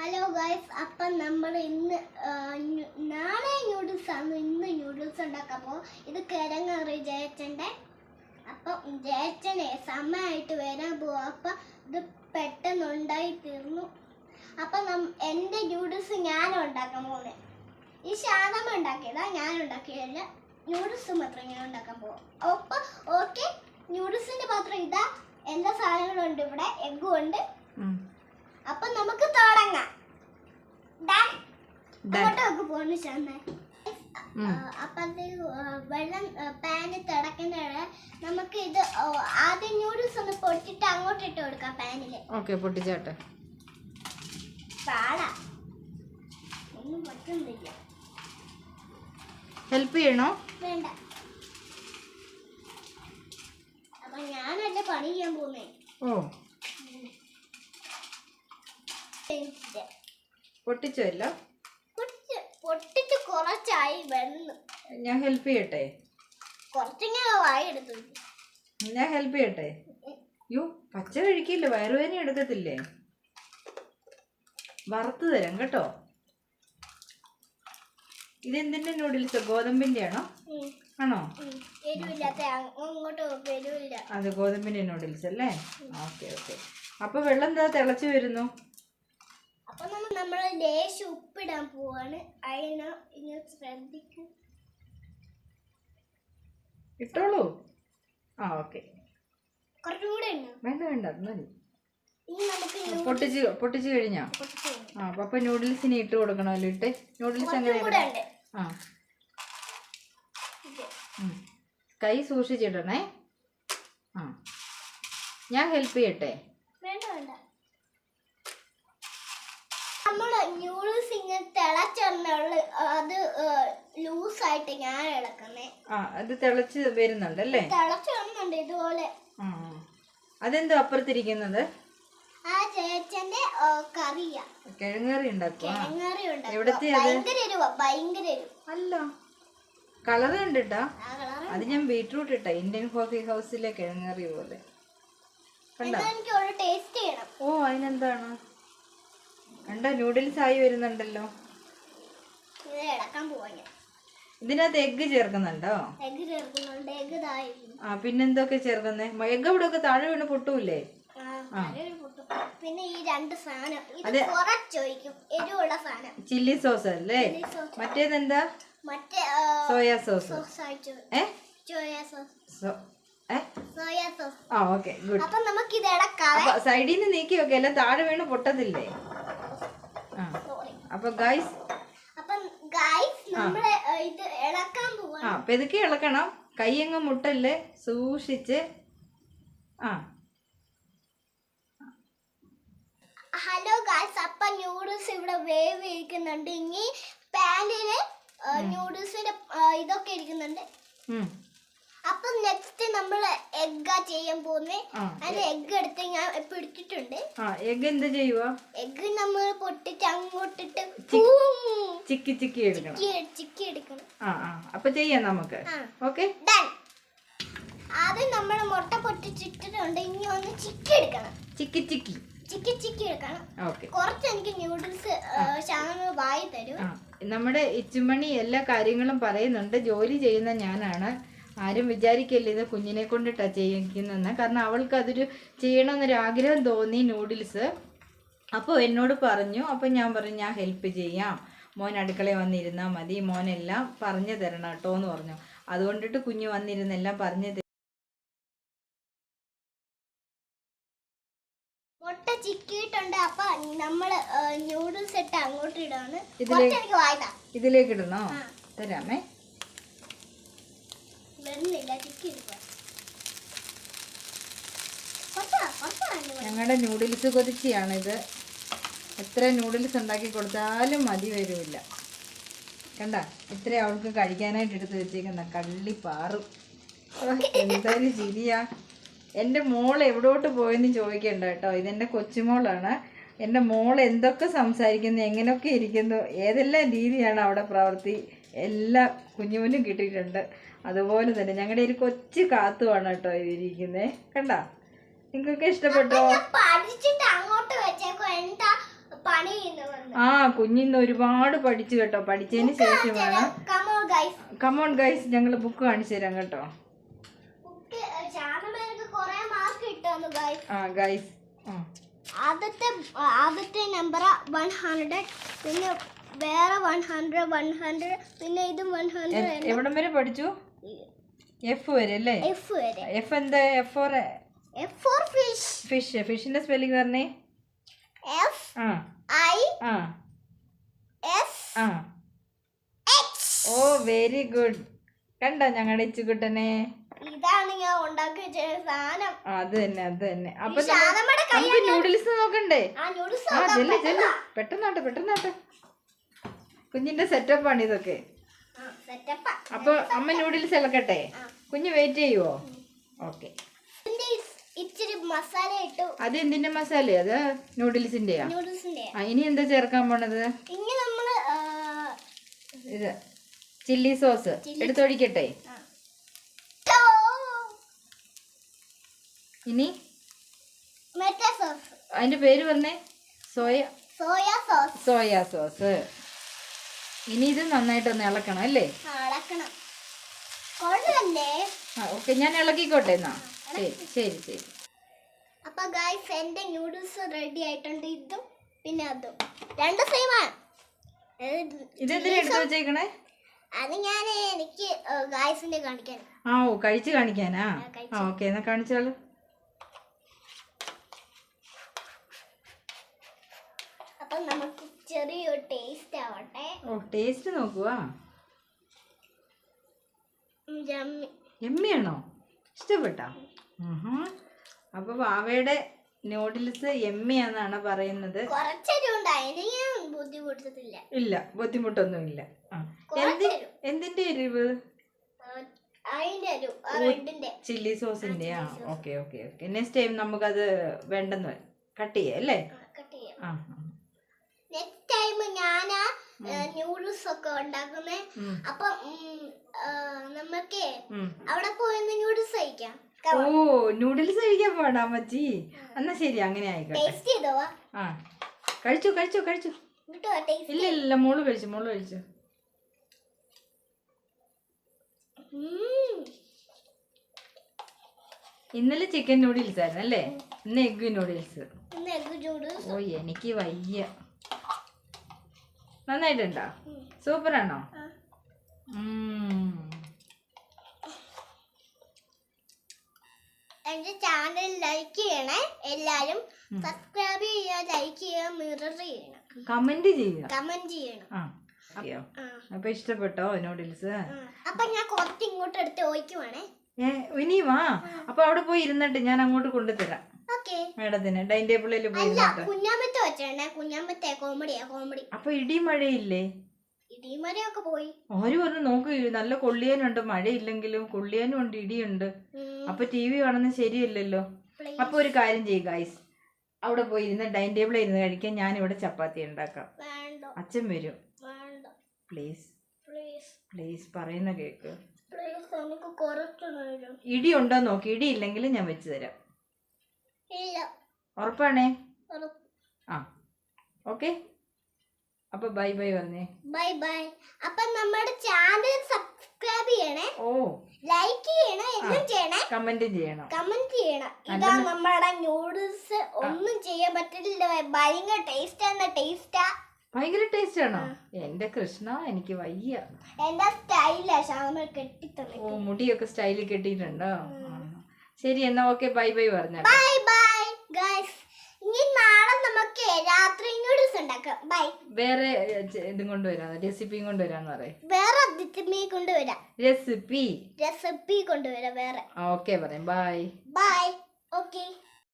Hello guys അപ്പം നമ്മൾ ഇന്ന് നാളെ ന്യൂഡിൽസ് ആണ്. ഇന്ന് ന്യൂഡിൽസ് ഉണ്ടാക്കാൻ പോകും ഇത് കിഴങ്ങറി ജയച്ചന്റെ. അപ്പം ജയച്ചനെ സമയമായിട്ട് വരാൻ പോവാം. അപ്പം ഇത് പെട്ടെന്ന് ഉണ്ടായി തീർന്നു. അപ്പം നം എന്റെ ന്യൂഡിൽസ് ഞാൻ ഉണ്ടാക്കാൻ പോകുന്നത് ഈ ശാന്തമ്മ ഉണ്ടാക്കിയതാ ഞാൻ ഉണ്ടാക്കിയതല്ല ന്യൂഡിൽസ് മാത്രം ഞാൻ ഉണ്ടാക്കാൻ പോവാം. അപ്പം ഓക്കെ ന്യൂഡിൽസിന്റെ പാത്രം ഇതാ. എല്ലാ സാധനങ്ങളും ഉണ്ട് ഇവിടെ. എഗ്ഗും ഉണ്ട്. അപ്പൊ നമുക്ക് തുടങ്ങാം. അപ്പത്തേക്ക് വെള്ളം പാന് തിളക്കുന്നതിന് നമുക്ക് ഇത് ആദ്യം ന്യൂഡിൽസ് ഒന്ന് പൊട്ടിട്ട് അങ്ങോട്ട് ഇട്ട് കൊടുക്കാം പാനിൽ ഓക്കെ പൊട്ടിച്ചാട്ടെ. പാടാ. ഒന്നും പറ്റുന്നില്ല ഹെൽപ്പ് ചെയ്യണോ? വേണ്ട. അപ്പൊ ഞാനല്ലേ പണി ചെയ്യാൻ പോകുന്നേ ഓ. പൊട്ടിച്ചല്ല പൊട്ടിച്ച് കുറച്ചായി വന്നു. ഞാൻ ഹെൽപ്പ് ചെയ്യട്ടെ? കുറച്ചിങ്ങനെ വായെടുത്തു ഞാൻ ഹെൽപ്പ് ചെയ്യട്ടെ? യോ പച്ച കഴിക്കില്ലേ? വയറുവേദന എടുക്കത്തില്ലേ? വറുത്ത് തരാം കേട്ടോ. ഇതെന്തിന്റെ നൂഡിൽസ് ഗോതമ്പിന്റെ ആണോ. ആണോ? അതെ ഗോതമ്പിന്റെ നൂഡിൽസ് അല്ലേ? Okay okay. അപ്പൊ വെള്ളം എന്താ തിളച്ചു വരുന്നു? നമ്മൾ ലേശം ഉപ്പിടാൻ പോവാണ്. അതിന ഇങ്ങനെ ശ്രദ്ധിക്കും. ഇട്ടോളൂ. ആ ഓക്കെ. കുറച്ചുകൂടെ വേണ്ട വേണ്ട മതി. പൊട്ടിച്ച് പൊട്ടിച്ച് കഴിഞ്ഞാ. ആ അപ്പൊ നൂഡിൽസിന് ഇട്ട് കൊടുക്കണമല്ലോ ഇട്ട്? നൂഡിൽസ്? ഉണ്ട്. ആ. കൈ സൂക്ഷിച്ചിടണേ. ആ. ഞാൻ ഹെൽപ്പ് ചെയ്യട്ടെ വേണ്ട വേണ്ട നമ്മൾ ന്യൂഡിൽസ് ഇങ്ങനെ തിളച്ചെണ്ണുള്ള അത് ലൂസായിട്ട് ഞാൻ ഇളക്കുന്നേ. ആ അത് തിളച്ച് വരുന്നുണ്ടല്ലേ തിളച്ചെണ്ണുണ്ട് ഇതുപോലെ. ആ. അതെന്തോ അപ്പുറത്തിരിക്കുന്നത്? ആ ചേച്ചന്റെ കറിയാ. കിഴങ്ങേറി ഉണ്ടാക്കുക കിഴങ്ങറി ഉണ്ട് എവിടത്തെ അത്? ഭയങ്കര എരിവാ ഭയങ്കര എരിവ്. അല്ല. കളർ കണ്ടിട്ടാ? കളറ് അത് ഞാൻ ബീട്രൂട്ട് ഇട്ട ഇന്ത്യൻ കോഫി ഹൗസിലെ കിഴങ്ങേറി പോലെ. കണ്ടോ? ഓ അതിനെന്താണ്? കണ്ടോ നൂഡിൽസ് ആയി വരുന്നുണ്ടല്ലോ. ഇത് ഇളക്കാൻ ഇതിനകത്ത് എഗ്ഗ് ചേർക്കുന്നുണ്ടോ? എഗ് ചേർക്കുന്നുണ്ട് എഗ് ഇതായിരുന്നു ആ പിന്നെന്തൊക്കെ ചേർക്കുന്നേ? എഗ്ഗ് ഇവിടെ ഒക്കെ താഴെ വീണ് പൊട്ടൂല്ലേ ആ. പിന്നെ ഈ രണ്ട് സാധനം ഇത്. കുറച്ചൊഴിക്കും എരിവുള്ള സാധനം. ചില്ലി സോസ് അല്ലേ? മറ്റേതെന്താ? മറ്റേ സോയാ സോസ്. ഏ? Soya sauce. ആ ഓക്കെ ഗുഡ്. അപ്പൊ നമുക്ക് ഇത് സൈഡിൽ നിന്ന് നീക്കി വെക്കാം എല്ലാം താഴെ വീണ് പൊട്ടത്തില്ലേ? ആ. അപ്പൊ ഗൈസ് അപ്പം ഗൈസ് നമ്മൾ ഏ, ഇത് ഇളക്കാൻ പോവാ ആ. പെതുക്കി ഇളക്കണം. കൈയങ്ങ് മുട്ടല്ലേ സൂക്ഷിച്ച്. ആ. ഹലോ ഗൈസ് അപ്പൊ ന്യൂഡിൽസ് ഇവിടെ വേവ് ഇരിക്കുന്നുണ്ട് ഇനി പാനിൽ ന്യൂഡിൽസിന്റെ ഇതൊക്കെ ഇരിക്കുന്നുണ്ട്. അപ്പൊ നെക്സ്റ്റ് നമ്മൾ എഗ്ഗാ ചെയ്യാൻ പോകുന്നേ. ആ അതിന് എഗ്ഗ് എടുത്ത് ഞാൻ പിടിച്ചിട്ടുണ്ട് ആ എഗ് എന്ത് ചെയ്യുക എഗ്ഗ് നമ്മൾ പൊട്ടിച്ച് അങ്ങോട്ട് അങ്ങോട്ടിട്ട് ചിക്കി ചിക്കി എടുക്കണം. ചിക്കി എടുക്കണം. ആ ആ അപ്പൊ ചെയ്യാം നമുക്ക്. ഓക്കേ? ആദ്യം നമ്മൾ മുട്ട പൊട്ടിച്ചിട്ടിട്ടുണ്ട്. ഇനി ഒന്ന് ചിക്കി എടുക്കണം. ചിക്കി ചിക്കി. ചിക്കി ചിക്കി എടുക്കണം. ഓക്കേ. കുറച്ച് എനിക്ക് ന്യൂഡിൽസ് ചാനൽ വായി തരും. നമ്മുടെ ഇച്ചുമണി എല്ലാ കാര്യങ്ങളും പറയുന്നുണ്ട്. ജോലി ചെയ്യുന്ന ഞാനാണ്. ആരും വിചാരിക്കല്ലേ ഇത് കുഞ്ഞിനെ കൊണ്ടിട്ടാ ചെയ്യിക്കുന്നെന്ന് കാരണം അവൾക്ക് അതൊരു ചെയ്യണമെന്നൊരു ആഗ്രഹം തോന്നി നൂഡിൽസ്. അപ്പോൾ എന്നോട് പറഞ്ഞു അപ്പോൾ ഞാൻ പറഞ്ഞു ഞാൻ ഹെൽപ്പ് ചെയ്യാം. മോൻ അടുക്കളയിൽ വന്നിരുന്നാൽ മതി. മോനെല്ലാം പറഞ്ഞു തരണം കേട്ടോ എന്ന് പറഞ്ഞു. അതുകൊണ്ടിട്ട് കുഞ്ഞ് വന്നിരുന്നെല്ലാം പറഞ്ഞു തരും. മുട്ട ചിക്കിയിട്ടുണ്ട്. അപ്പൊ നമ്മൾ ന്യൂഡിൽസ് ഇട്ട് അങ്ങോട്ട് ഇടാണ്. ഇതിലേക്ക് ഇടണോ? തരാമേ. ഞങ്ങളുടെ നൂഡിൽസ് കൊതിച്ചിയാണിത്. എത്ര നൂഡിൽസ് ഉണ്ടാക്കി കൊടുത്താലും മതി വരില്ല കണ്ട ഇത്ര അവൾക്ക് കഴിക്കാനായിട്ട് എടുത്ത് വെച്ചേക്കുന്ന കള്ളി പാറും. എന്തായാലും ചിരിയാ. എന്റെ മോൾ എവിടോട്ട് പോയെന്ന് ചോദിക്കണ്ട കേട്ടോ. ഇതെന്റെ കൊച്ചുമോളാണ്. എന്റെ മോൾ എന്തൊക്കെ സംസാരിക്കുന്നു എങ്ങനെയൊക്കെ ഇരിക്കുന്നു ഏതെല്ലാം രീതിയാണ് അവിടെ പ്രവൃത്തി എല്ലാം കുഞ്ഞുമുന്നും കിട്ടിയിട്ടുണ്ട്. അതുപോലെ തന്നെ ഞങ്ങളുടെ ഒരു കൊച്ചു കാത്തുമാണ് കേട്ടോ ഇരിക്കുന്നത് കണ്ട? നിങ്ങൾക്ക് ഇഷ്ടപ്പെട്ടോ? ആ കുഞ്ഞിന്ന് ഒരുപാട് പഠിച്ചു കേട്ടോ. പഠിച്ചതിന് ശേഷമാണ്. കമോൺ ഗൈസ് ഞങ്ങൾ ബുക്ക് കാണിച്ചു തരാം കേട്ടോ. ആ ഗൈസ് ആദ്യത്തെ ആദ്യത്തെ നമ്പർ വൺ ഹൺഡ്രഡ് പിന്നെ വേറെ വൺ ഹൺഡ്രഡ് വൺ ഹൺഡ്രഡ് പിന്നെ ഇതും വൺ ഹൺഡ്രഡ് എവിടം വരെ പഠിച്ചു? എഫ് വരെ അല്ലേ എഫ് വരെ. എഫ് എന്താ? F for F for fish fish ഫിഷിന്റെ spelling പറഞ്ഞേ. എഫ് ആ. ഐ ആ. എസ് ആ. എക്സ് ഓ വെരി ഗുഡ് കണ്ടോ ഞങ്ങളുടെ ഇച്ചുകുട്ടനെ ഇതാണ് ഞാൻ ഉണ്ടാക്കി വെച്ച സാധനം. അത് തന്നെ അത് തന്നെ. അപ്പൊ നമുക്ക് നൂഡിൽസ് നോക്കണ്ടേ? ആ ചെല്ല് ചെല്ല് പെട്ടെന്നാട്ടെ പെട്ടെന്നാട്ടെ കുഞ്ഞിന്റെ സെറ്റപ്പാണ് ഇതൊക്കെ. സെറ്റപ്പാ അപ്പൊ അമ്മ നൂഡിൽസ് ഇളക്കട്ടെ? കുഞ്ഞ് വെയിറ്റ് ചെയ്യുവോ? ഓക്കെ അത് എന്തിന്റെ മസാല അത് നൂഡിൽസിന്റെയാ ഇനി എന്താ ചേർക്കാൻ പോണത്? ഇത് ചില്ലി സോസ് എടുത്തൊഴിക്കട്ടെ. ഇനി? അതിന്റെ പേര് പറഞ്ഞേ? Soya soya sauce soya sauce ഇനി ഇത് നന്നായിട്ടൊന്ന് ഇളക്കണം അല്ലേ? കൊള്ളല്ലേ? ആ ഓക്കെ ഞാൻ ഇളക്കിക്കോട്ടെ എന്നാ. ശരി ശരി ശരി. അപ്പൊ ഗായ്സ് എന്റെ ന്യൂഡിൽസ് റെഡി ആയിട്ടുണ്ട്. ഇതും പിന്നെ അതും. രണ്ട് സെയിമാണ് വെച്ചേക്കണേ? അത് ഞാൻ എനിക്ക് ഗായ്സിന്റെ കാണിക്കാൻ. ആ ഓ കഴിച്ച് കാണിക്കാനാ. ആ ഓക്കെ എന്നാ കാണിച്ചാലോ അപ്പൊ നമുക്ക് ചെറിയൊരു ടേസ്റ്റ് ആവട്ടെ. ഓ ടേസ്റ്റ് നോക്കുവാ. എമ്മിയാണോ ഇഷ്ടപ്പെട്ടോ? അപ്പൊ വാവയുടെ നൂഡിൽസ് എമ്മിയാന്നാണ് പറയുന്നത്? ഇല്ല ബുദ്ധിമുട്ടൊന്നും ഇല്ല എന്തിന്റെ എരിവ്? ചില്ലി സോസിന്റെ ആ okay okay okay. Next time നമുക്കത് വേണ്ടെന്ന് കട്ട് ചെയ്യാം അല്ലേ? ആ നെക്സ്റ്റ് ടൈം ഞാൻ നൂഡിൽസ് ഒക്കെ ഉണ്ടാക്കുന്നേ. അപ്പൊ നമുക്ക്. അവിടെ പോയി ന്യൂഡിൽസ് കഴിക്കാം. ഓ ന്യൂഡിൽസ് കഴിക്കാൻ പോടാ മച്ചി എന്നാ ശരി അങ്ങനെ ആയിക്കോട്ടെ. ആ. കഴിച്ചു കഴിച്ചു കഴിച്ചു. ഇല്ല ഇല്ല മോൾ കഴിച്ചു മോൾ കഴിച്ചു. ഇന്നലെ ചിക്കൻ ന്യൂഡിൽസ് ആയിരുന്നു അല്ലേ? ഇന്ന് എഗ് ന്യൂഡിൽസ് ഇന്ന് എഗ് നൂഡിൽസ് ഓ എനിക്ക് വയ്യ. നന്നായിട്ടുണ്ടോ? സൂപ്പറാണോ? ആണോ എന്റെ ചാനൽ ലൈക്ക് ചെയ്യണേ. എല്ലാരും സബ്സ്ക്രൈബ് ചെയ്യുക ലൈക്ക് ചെയ്യുക മിറർ ചെയ്യണം. കമന്റ് ചെയ്യുക. കമന്റ് ചെയ്യണം. അപ്പൊ ഇഷ്ടപ്പെട്ടോ നൂഡിൽസ്. അപ്പൊ ഞാൻ കുറച്ച് ഇങ്ങോട്ട് എടുത്ത് ഓയിക്കുവാണേ ഏ വാ. അപ്പൊ അവിടെ പോയി ഇരുന്നിട്ട് ഞാൻ അങ്ങോട്ട് കൊണ്ടുതരാം മേഡത്തിന് ഡൈനിങ് ടേബിളിൽ പോയി കുഞ്ഞാമ്പത്തെ വെച്ചേണേ കുഞ്ഞാമ്പത്തെ കോമഡിയാ കോമഡി. അപ്പൊ ഇടി മഴയില്ലേ? ഇടിമരയൊക്കെ പോയി. ആര് പറഞ്ഞു നോക്ക് നല്ല കൊള്ളിയാനുണ്ട് മഴയില്ലെങ്കിലും കൊള്ളിയാനും ഉണ്ട് ഇടിയുണ്ട് അപ്പൊ ടി വി കാണുന്നത് ശരിയല്ലല്ലോ. അപ്പൊ ഒരു കാര്യം ചെയ്യുക ഗൈസ് അവിടെ പോയി ഇരുന്ന് ഡൈനിങ് ടേബിളിൽ ഇരുന്ന് കഴിക്കാൻ ഞാൻ ഇവിടെ ചപ്പാത്തി ഉണ്ടാക്കാം. അച്ഛൻ വരും. പ്ലീസ് പ്ലീസ് പ്ലീസ് പറയുന്ന കേക്ക്. ഇടി ഉണ്ടോ നോക്കി. ഇടി ഇല്ലെങ്കിൽ ഞാൻ വെച്ചു തരാം. ഉറപ്പാണേ? ഉറപ്പ്. ആ. ഓക്കെ. അപ്പൊ ബൈ ബൈ പറഞ്ഞേ. Bye bye. അപ്പൊ നമ്മുടെ ചാനൽ സബ്സ്ക്രൈബ് ചെയ്യണേ. ഓ. ലൈക്ക് ചെയ്യണം എല്ലാം ചെയ്യണേ. കമന്റ് ചെയ്യണം. കമന്റ് ചെയ്യണം. ഇതാ നമ്മുടെ നൂഡിൽസ് ഒന്നും ചെയ്യാൻ പറ്റില്ല. ഭയങ്കര ടേസ്റ്റ് ആണ് ടേസ്റ്റാ. ഭയങ്കര ടേസ്റ്റ് ആണോ എന്റെ കൃഷ്ണ എനിക്ക് വയ്യ. എന്റെ സ്റ്റൈലാ ശാമ കെട്ടിത്തന്നെ ഓ മുടിയൊക്കെ സ്റ്റൈലിൽ കെട്ടിയിട്ടുണ്ടോ. ശരി എന്നാ ഓക്കെ ബൈ ബൈ പറഞ്ഞു ബൈ ബൈ. ഗൈസ് ഇനി നാളെ നമുക്ക് രാത്രി നൂഡിൽസ് ഉണ്ടാക്കാം. ബൈ. വേറെ ഇതും കൊണ്ടുവരാം റെസിപ്പിയും കൊണ്ടുവരാന്ന് പറയും. വേറെ കൊണ്ടുവരാ കൊണ്ടുവരാം. റെസിപ്പി റെസിപ്പി കൊണ്ടുവരാം വേറെ. ഓക്കെ പറയാം. ബൈ. ബൈ. ഓക്കെ.